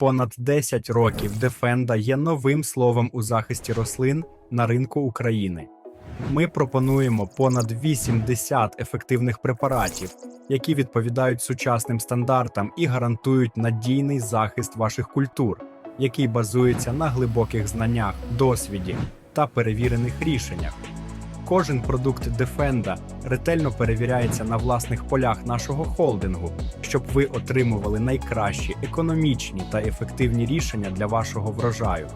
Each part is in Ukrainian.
Понад 10 років Defenda є новим словом у захисті рослин на ринку України. Ми пропонуємо понад 80 ефективних препаратів, які відповідають сучасним стандартам і гарантують надійний захист ваших культур, який базується на глибоких знаннях, досвіді та перевірених рішеннях. Кожен продукт Defenda ретельно перевіряється на власних полях нашого холдингу, щоб ви отримували найкращі економічні та ефективні рішення для вашого врожаю.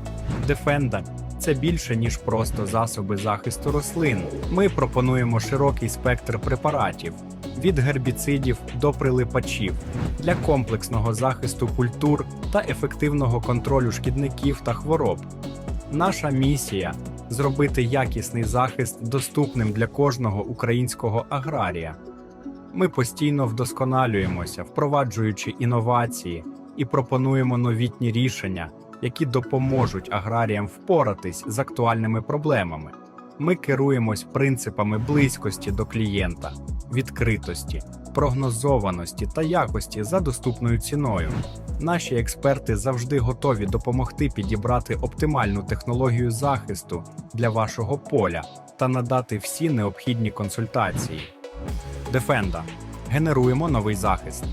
Defenda – це більше ніж просто засоби захисту рослин. Ми пропонуємо широкий спектр препаратів від гербіцидів до прилипачів для комплексного захисту культур та ефективного контролю шкідників та хвороб. Наша місія зробити якісний захист доступним для кожного українського аграрія. Ми постійно вдосконалюємося, впроваджуючи інновації і пропонуємо новітні рішення, які допоможуть аграріям впоратись з актуальними проблемами. Ми керуємось принципами близькості до клієнта, відкритості, прогнозованості та якості за доступною ціною. Наші експерти завжди готові допомогти підібрати оптимальну технологію захисту для вашого поля та надати всі необхідні консультації. Defenda. Генеруємо новий захист.